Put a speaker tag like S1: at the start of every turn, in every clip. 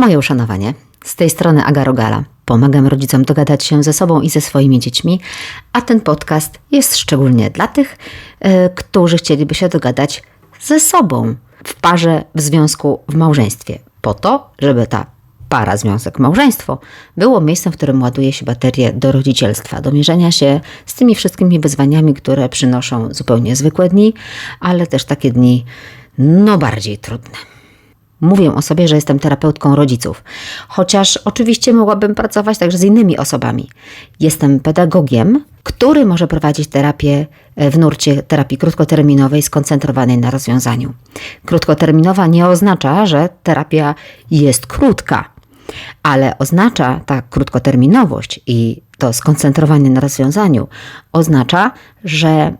S1: Moje uszanowanie. Z tej strony Aga Rogala. Pomagam rodzicom dogadać się ze sobą i ze swoimi dziećmi, a ten podcast jest szczególnie dla tych, yy, którzy chcieliby się dogadać ze sobą w parze, w związku, w małżeństwie, po to, żeby ta para, związek, małżeństwo było miejscem, w którym ładuje się baterie do rodzicielstwa, do mierzenia się z tymi wszystkimi wyzwaniami, które przynoszą zupełnie zwykłe dni, ale też takie dni no bardziej trudne. Mówię o sobie, że jestem terapeutką rodziców, chociaż oczywiście mogłabym pracować także z innymi osobami. Jestem pedagogiem, który może prowadzić terapię w nurcie terapii krótkoterminowej skoncentrowanej na rozwiązaniu. Krótkoterminowa nie oznacza, że terapia jest krótka, ale oznacza ta krótkoterminowość i to skoncentrowanie na rozwiązaniu oznacza, że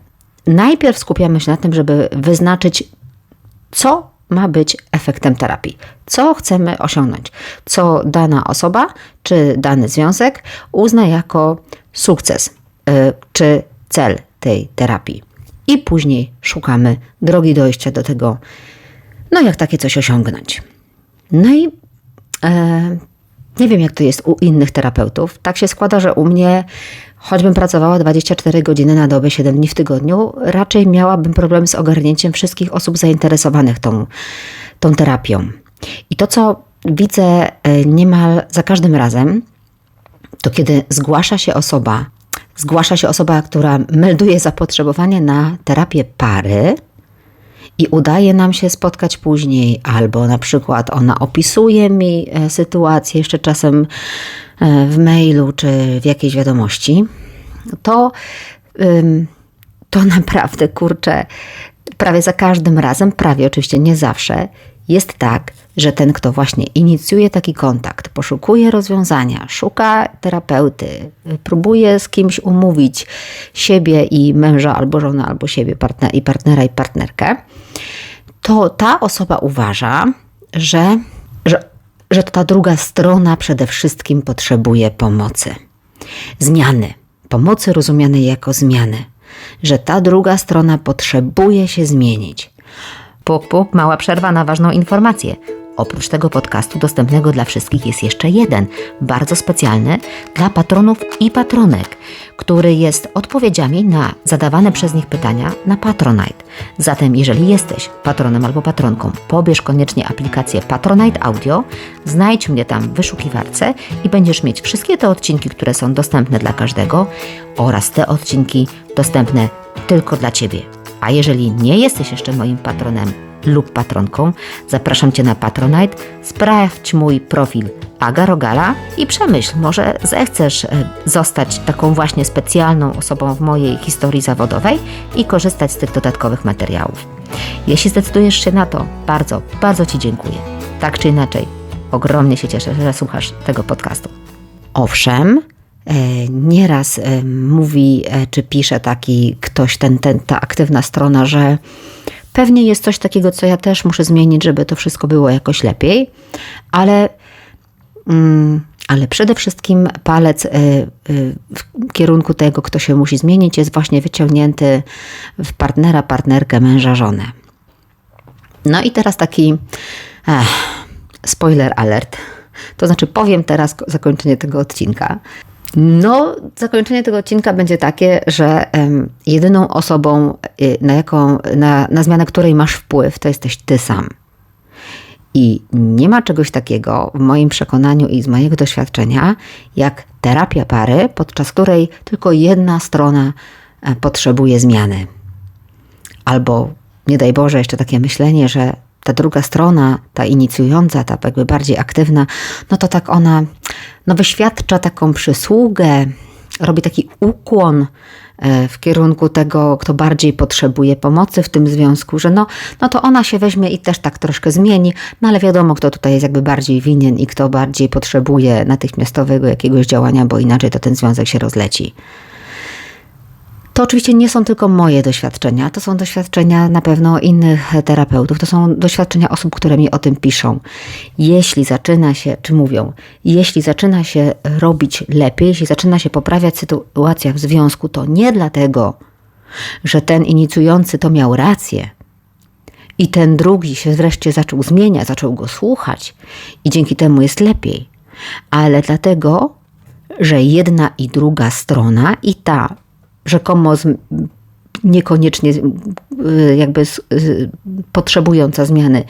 S1: najpierw skupiamy się na tym, żeby wyznaczyć, co ma być efektem terapii. Co chcemy osiągnąć? Co dana osoba czy dany związek uzna jako sukces yy, czy cel tej terapii. I później szukamy drogi dojścia do tego, no jak takie coś osiągnąć. No i e, nie wiem, jak to jest u innych terapeutów. Tak się składa, że u mnie, choćbym pracowała 24 godziny na dobę, 7 dni w tygodniu, raczej miałabym problem z ogarnięciem wszystkich osób zainteresowanych tą, tą terapią. I to, co widzę e, niemal za każdym razem, to kiedy zgłasza się osoba, zgłasza się osoba, która melduje zapotrzebowanie na terapię pary, i udaje nam się spotkać później, albo na przykład ona opisuje mi e, sytuację jeszcze czasem e, w mailu czy w jakiejś wiadomości, to, to naprawdę kurczę, prawie za każdym razem, prawie oczywiście nie zawsze, jest tak, że ten, kto właśnie inicjuje taki kontakt, poszukuje rozwiązania, szuka terapeuty, próbuje z kimś umówić siebie i męża, albo żonę, albo siebie partner, i partnera, i partnerkę, to ta osoba uważa, że, że, że ta druga strona przede wszystkim potrzebuje pomocy. Zmiany. Pomocy rozumianej jako zmiany. Że ta druga strona potrzebuje się zmienić. Puk, puk, mała przerwa na ważną informację. Oprócz tego podcastu dostępnego dla wszystkich jest jeszcze jeden, bardzo specjalny dla patronów i patronek, który jest odpowiedziami na zadawane przez nich pytania na Patronite. Zatem, jeżeli jesteś patronem albo patronką, pobierz koniecznie aplikację Patronite Audio, znajdź mnie tam w wyszukiwarce i będziesz mieć wszystkie te odcinki, które są dostępne dla każdego oraz te odcinki dostępne tylko dla Ciebie. A jeżeli nie jesteś jeszcze moim patronem lub patronką, zapraszam Cię na Patronite, sprawdź mój profil Aga Rogala i przemyśl, może zechcesz e, zostać taką właśnie specjalną osobą w mojej historii zawodowej i korzystać z tych dodatkowych materiałów. Jeśli zdecydujesz się na to, bardzo, bardzo Ci dziękuję. Tak czy inaczej, ogromnie się cieszę, że słuchasz tego podcastu. Owszem, e, nieraz e, mówi czy pisze taki ktoś, ten, ten, ta aktywna strona, że pewnie jest coś takiego, co ja też muszę zmienić, żeby to wszystko było jakoś lepiej, ale Mm, ale przede wszystkim palec y, y, w kierunku tego, kto się musi zmienić, jest właśnie wyciągnięty w partnera, partnerkę, męża, żonę. No i teraz taki eh, spoiler alert. To znaczy, powiem teraz zakończenie tego odcinka. No, zakończenie tego odcinka będzie takie, że jedyną osobą, y, na, jaką, na, na zmianę której masz wpływ, to jesteś ty sam. I nie ma czegoś takiego w moim przekonaniu i z mojego doświadczenia, jak terapia pary, podczas której tylko jedna strona e, potrzebuje zmiany. Albo, nie daj Boże, jeszcze takie myślenie, że ta druga strona, ta inicjująca, ta jakby bardziej aktywna, no to tak ona no wyświadcza taką przysługę, robi taki ukłon E, w kierunku tego, kto bardziej potrzebuje pomocy w tym związku, że no, no to ona się weźmie i też tak troszkę zmieni, no ale wiadomo, kto tutaj jest jakby bardziej winien i kto bardziej potrzebuje natychmiastowego jakiegoś działania, bo inaczej to ten związek się rozleci. To oczywiście nie są tylko moje doświadczenia, to są doświadczenia na pewno innych terapeutów, to są doświadczenia osób, które mi o tym piszą. Jeśli zaczyna się, czy mówią, jeśli zaczyna się robić lepiej, jeśli zaczyna się poprawiać sytuacja w związku, to nie dlatego, że ten inicjujący to miał rację i ten drugi się wreszcie zaczął zmieniać, zaczął go słuchać i dzięki temu jest lepiej. Ale dlatego, że jedna i druga strona i ta rzekomo z, niekoniecznie y, jakby z, y, potrzebująca zmiany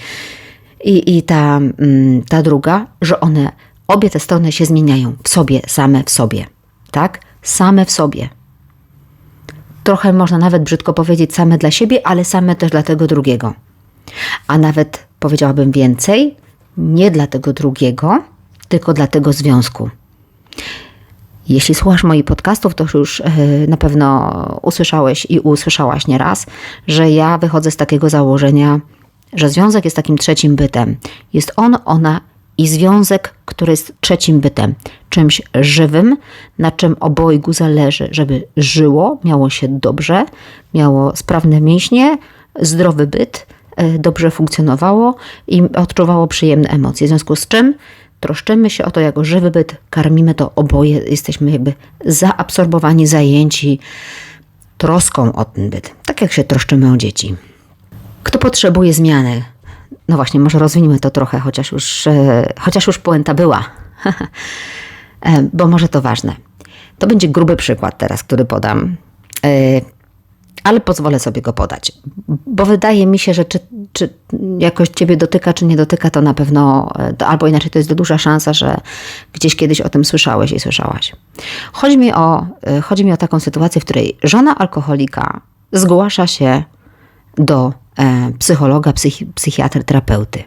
S1: i, i ta, mm, ta druga, że one, obie te strony się zmieniają w sobie, same w sobie. Tak? Same w sobie. Trochę można nawet brzydko powiedzieć same dla siebie, ale same też dla tego drugiego. A nawet powiedziałabym więcej, nie dla tego drugiego, tylko dla tego związku. Jeśli słuchasz moich podcastów, to już e, na pewno usłyszałeś i usłyszałaś nieraz, że ja wychodzę z takiego założenia, że związek jest takim trzecim bytem. Jest on, ona i związek, który jest trzecim bytem, czymś żywym, na czym obojgu zależy, żeby żyło, miało się dobrze, miało sprawne mięśnie, zdrowy byt, e, dobrze funkcjonowało i odczuwało przyjemne emocje. W związku z czym troszczymy się o to jako żywy byt, karmimy to oboje, jesteśmy jakby zaabsorbowani, zajęci troską o ten byt, tak jak się troszczymy o dzieci. Kto potrzebuje zmiany? No właśnie, może rozwiniemy to trochę, chociaż już, e, chociaż już puenta była, e, bo może to ważne. To będzie gruby przykład teraz, który podam. E, ale pozwolę sobie go podać, bo wydaje mi się, że czy, czy jakoś Ciebie dotyka, czy nie dotyka, to na pewno, to albo inaczej to jest duża szansa, że gdzieś kiedyś o tym słyszałeś i słyszałaś. Chodzi mi o, chodzi mi o taką sytuację, w której żona alkoholika zgłasza się do e, psychologa, psychi, psychiatry, terapeuty.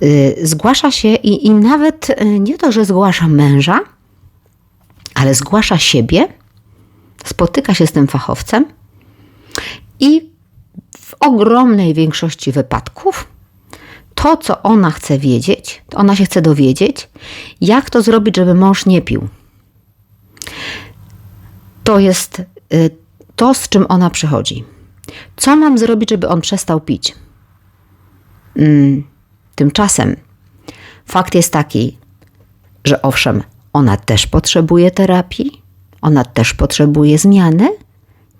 S1: E, zgłasza się i, i nawet e, nie to, że zgłasza męża, ale zgłasza siebie spotyka się z tym fachowcem i w ogromnej większości wypadków to, co ona chce wiedzieć, ona się chce dowiedzieć, jak to zrobić, żeby mąż nie pił. To jest y, to, z czym ona przychodzi. Co mam zrobić, żeby on przestał pić? Mm, tymczasem fakt jest taki, że owszem, ona też potrzebuje terapii, ona też potrzebuje zmiany,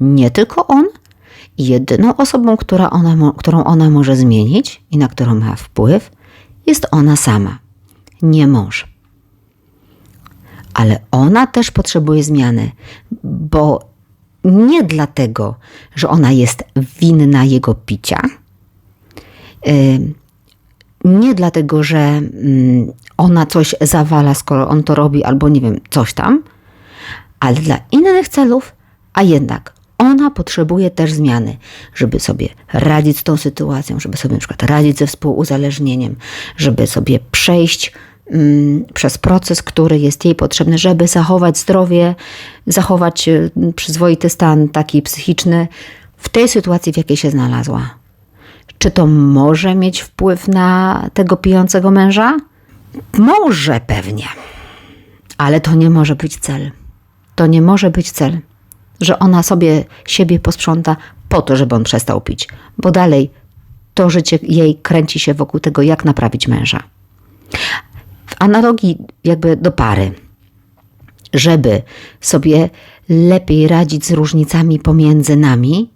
S1: nie tylko on. Jedyną osobą, która ona, którą ona może zmienić i na którą ma wpływ, jest ona sama, nie mąż. Ale ona też potrzebuje zmiany, bo nie dlatego, że ona jest winna jego picia, nie dlatego, że mm, ona coś zawala, skoro on to robi, albo nie wiem, coś tam, ale dla innych celów, a jednak ona potrzebuje też zmiany, żeby sobie radzić z tą sytuacją, żeby sobie na przykład radzić ze współuzależnieniem, żeby sobie przejść mm, przez proces, który jest jej potrzebny, żeby zachować zdrowie, zachować y, przyzwoity stan taki psychiczny w tej sytuacji, w jakiej się znalazła. Czy to może mieć wpływ na tego pijącego męża? Może pewnie, ale to nie może być cel. To nie może być cel, że ona sobie siebie posprząta po to, żeby on przestał pić, bo dalej to życie jej kręci się wokół tego, jak naprawić męża. W analogii jakby do pary, żeby sobie lepiej radzić z różnicami pomiędzy nami,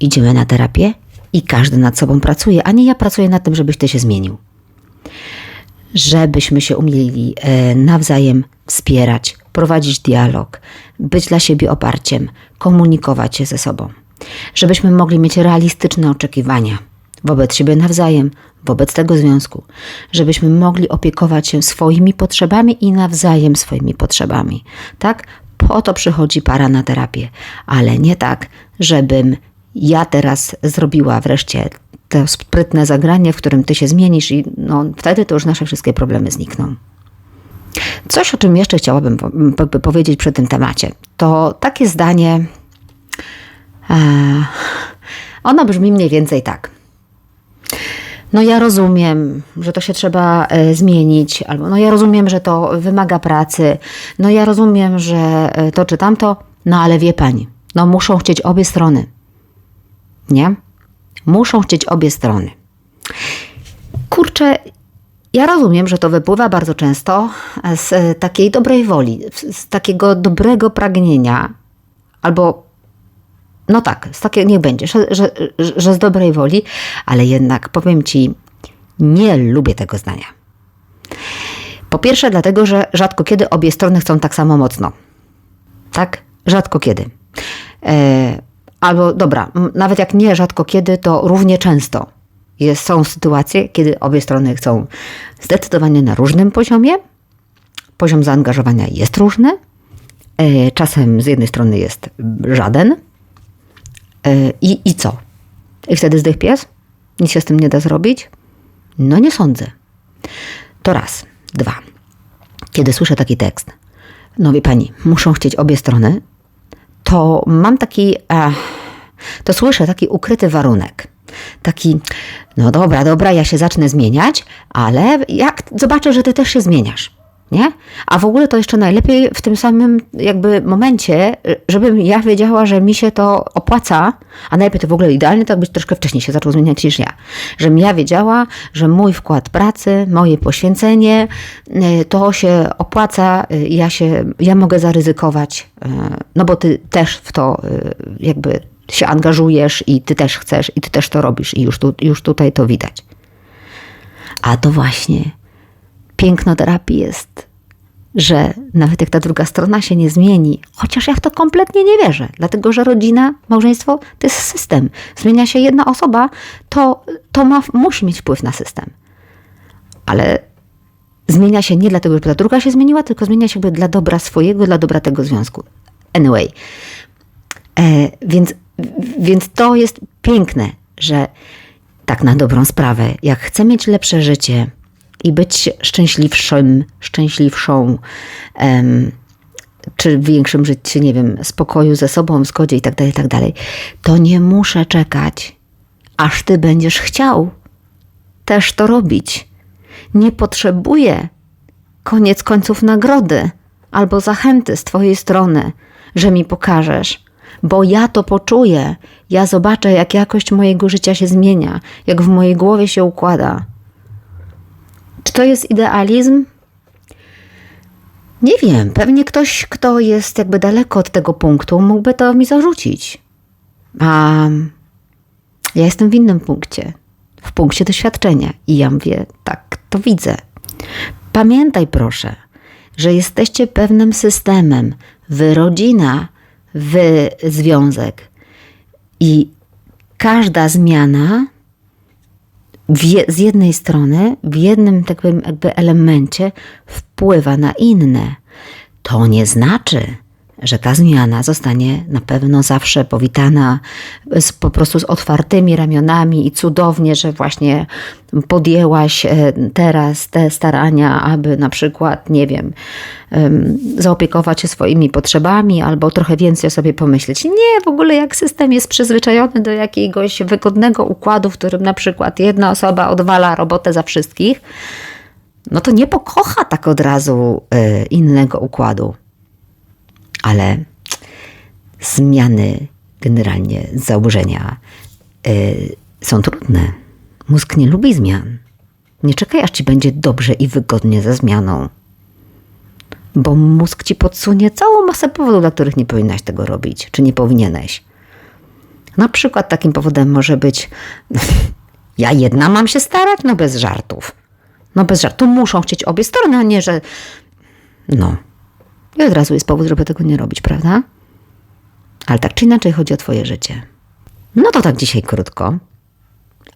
S1: idziemy na terapię i każdy nad sobą pracuje, a nie ja pracuję nad tym, żebyś ty się zmienił. Żebyśmy się umieli e, nawzajem wspierać, prowadzić dialog, być dla siebie oparciem, komunikować się ze sobą. Żebyśmy mogli mieć realistyczne oczekiwania wobec siebie nawzajem, wobec tego związku, żebyśmy mogli opiekować się swoimi potrzebami i nawzajem swoimi potrzebami. Tak? Po to przychodzi para na terapię, ale nie tak, żebym ja teraz zrobiła wreszcie to sprytne zagranie, w którym ty się zmienisz i no, wtedy to już nasze wszystkie problemy znikną. Coś, o czym jeszcze chciałabym powiedzieć przy tym temacie, to takie zdanie, e, ono brzmi mniej więcej tak. No ja rozumiem, że to się trzeba e, zmienić, albo no ja rozumiem, że to wymaga pracy, no ja rozumiem, że e, to czy tamto, no ale wie pani, no muszą chcieć obie strony. Nie? Muszą chcieć obie strony. Kurczę, ja rozumiem, że to wypływa bardzo często z takiej dobrej woli, z takiego dobrego pragnienia, albo no tak, z takie niech będzie, że, że, że z dobrej woli, ale jednak powiem ci, nie lubię tego zdania. Po pierwsze, dlatego, że rzadko kiedy obie strony chcą tak samo mocno. Tak? Rzadko kiedy. E, albo dobra, nawet jak nie rzadko kiedy, to równie często jest, są sytuacje, kiedy obie strony chcą zdecydowanie na różnym poziomie. Poziom zaangażowania jest różny. E, czasem z jednej strony jest żaden. E, I, I co? I wtedy zdech pies? Nic się z tym nie da zrobić? No nie sądzę. To raz. Dwa. Kiedy słyszę taki tekst, no wie pani, muszą chcieć obie strony, to mam taki, e, to słyszę taki ukryty warunek. Taki, no dobra, dobra, ja się zacznę zmieniać, ale jak zobaczę, że ty też się zmieniasz nie? A w ogóle to jeszcze najlepiej w tym samym jakby momencie, żebym ja wiedziała, że mi się to opłaca, a najlepiej to w ogóle idealnie tak być troszkę wcześniej się zaczął zmieniać niż ja. Żebym ja wiedziała, że mój wkład pracy, moje poświęcenie, y, to się opłaca, y, ja się, ja mogę zaryzykować, y, no bo ty też w to jakby się angażujesz i ty też chcesz i ty też to robisz i już, tu, już tutaj to widać. A to właśnie piękno terapii jest, że nawet jak ta druga strona się nie zmieni, chociaż ja w to kompletnie nie wierzę, dlatego że rodzina, małżeństwo to jest system. Zmienia się jedna osoba, to, to ma, musi mieć wpływ na system. Ale zmienia się nie dlatego, żeby ta druga się zmieniła, tylko zmienia się dla dobra swojego, dla dobra tego związku. Anyway. E, więc, więc to jest piękne, że tak na dobrą sprawę, jak chcę mieć lepsze życie, i być szczęśliwszym, szczęśliwszą, czy w większym życiu, nie wiem, spokoju ze sobą, w zgodzie i tak dalej, tak dalej, to nie muszę czekać, aż ty będziesz chciał też to robić. Nie potrzebuję koniec końców nagrody albo zachęty z twojej strony, że mi pokażesz, bo ja to poczuję. Ja zobaczę, jak jakość mojego życia się zmienia, jak w mojej głowie się układa. Czy to jest idealizm? Nie wiem, pewnie ktoś, kto jest jakby daleko od tego punktu, mógłby to mi zarzucić. A ja jestem w innym punkcie, w punkcie doświadczenia i ja mówię, tak, to widzę. Pamiętaj proszę, że jesteście pewnym systemem, wy rodzina, wy związek i każda zmiana z jednej strony w jednym takim jakby elemencie wpływa na inne. To nie znaczy, że ta zmiana zostanie na pewno zawsze powitana z, po prostu z otwartymi ramionami i cudownie, że właśnie podjęłaś e, teraz te starania, aby na przykład, nie wiem, zaopiekować się swoimi potrzebami albo trochę więcej o sobie pomyśleć. Nie, w ogóle jak system jest przyzwyczajony do jakiegoś wygodnego układu, w którym na przykład jedna osoba odwala robotę za wszystkich, no to nie pokocha tak od razu e, innego układu ale zmiany generalnie założenia y, są trudne. Mózg nie lubi zmian. Nie czekaj, aż ci będzie dobrze i wygodnie ze zmianą. Bo mózg ci podsunie całą masę powodów, dla których nie powinnaś tego robić, czy nie powinieneś. Na przykład takim powodem może być, ja jedna mam się starać, no bez żartów. No bez żartów. Muszą chcieć obie strony, a nie, że no. I od razu jest powód, żeby tego nie robić, prawda? Ale tak czy inaczej chodzi o Twoje życie. No to tak dzisiaj krótko.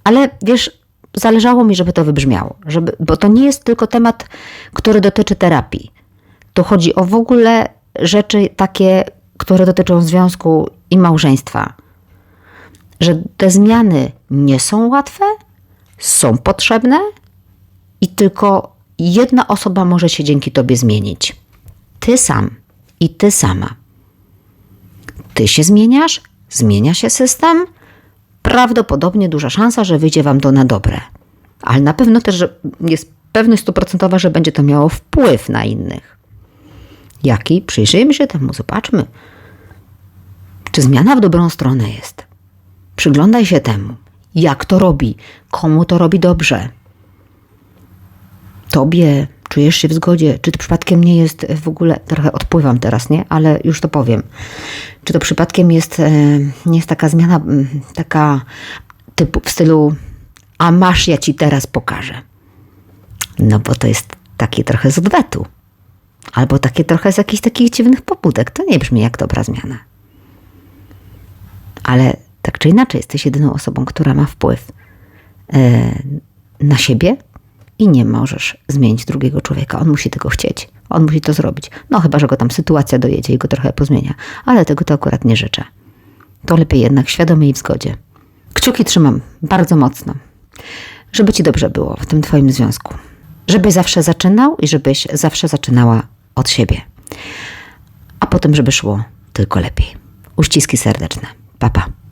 S1: Ale wiesz, zależało mi, żeby to wybrzmiało, żeby, bo to nie jest tylko temat, który dotyczy terapii. Tu chodzi o w ogóle rzeczy takie, które dotyczą związku i małżeństwa. Że te zmiany nie są łatwe, są potrzebne i tylko jedna osoba może się dzięki tobie zmienić ty sam i ty sama. Ty się zmieniasz, zmienia się system, prawdopodobnie duża szansa, że wyjdzie wam to na dobre. Ale na pewno też jest pewność stuprocentowa, że będzie to miało wpływ na innych. Jaki? Przyjrzyjmy się temu, zobaczmy. Czy zmiana w dobrą stronę jest? Przyglądaj się temu. Jak to robi? Komu to robi dobrze? Tobie, czujesz się w zgodzie, czy to przypadkiem nie jest w ogóle, trochę odpływam teraz, nie? Ale już to powiem. Czy to przypadkiem jest, e, nie jest taka zmiana, taka typu w stylu, a masz, ja ci teraz pokażę. No bo to jest takie trochę z odwetu. Albo takie trochę z jakichś takich dziwnych pobudek. To nie brzmi jak dobra zmiana. Ale tak czy inaczej jesteś jedyną osobą, która ma wpływ e, na siebie i nie możesz zmienić drugiego człowieka. On musi tego chcieć. On musi to zrobić. No chyba, że go tam sytuacja dojedzie i go trochę pozmienia. Ale tego to akurat nie życzę. To lepiej jednak świadomie i w zgodzie. Kciuki trzymam bardzo mocno, żeby ci dobrze było w tym twoim związku. Żebyś zawsze zaczynał i żebyś zawsze zaczynała od siebie. A potem, żeby szło tylko lepiej. Uściski serdeczne. Papa. Pa.